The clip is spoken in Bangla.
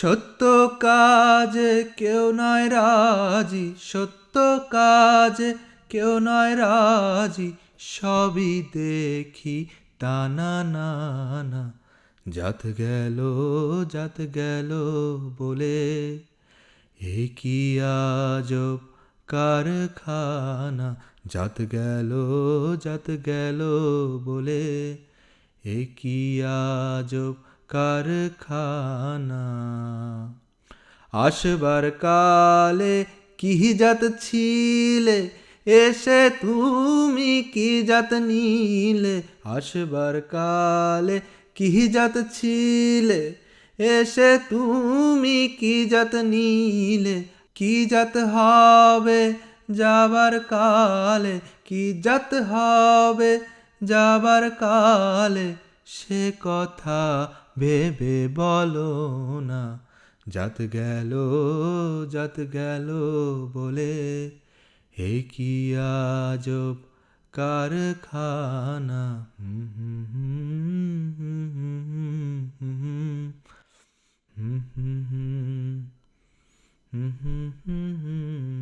সত্য কাজে কেউ নয় রাজি, সত্য কাজে কেউ নয় রাজি, সবই দেখি টানা না। জাত গেল জাত গেল বলে, এ কি আজব কারখানা? জাত গেল জাত গেল বলে, এ কি আজব কারখানা। আসবার কালে কি জাত ছিলে? এসে তুমি কি জাত নিলে? আসবার কালে কি জাত ছিলে? এসে তুমি কি জাত নিলে? কি জাত হবে যাবার কালে? কি জাত হবে যাবার কালে? সে কথা ভেবে বলো না যাত গেল যাত গেল বলে হে কি আজব কারখানা Mm-hmm.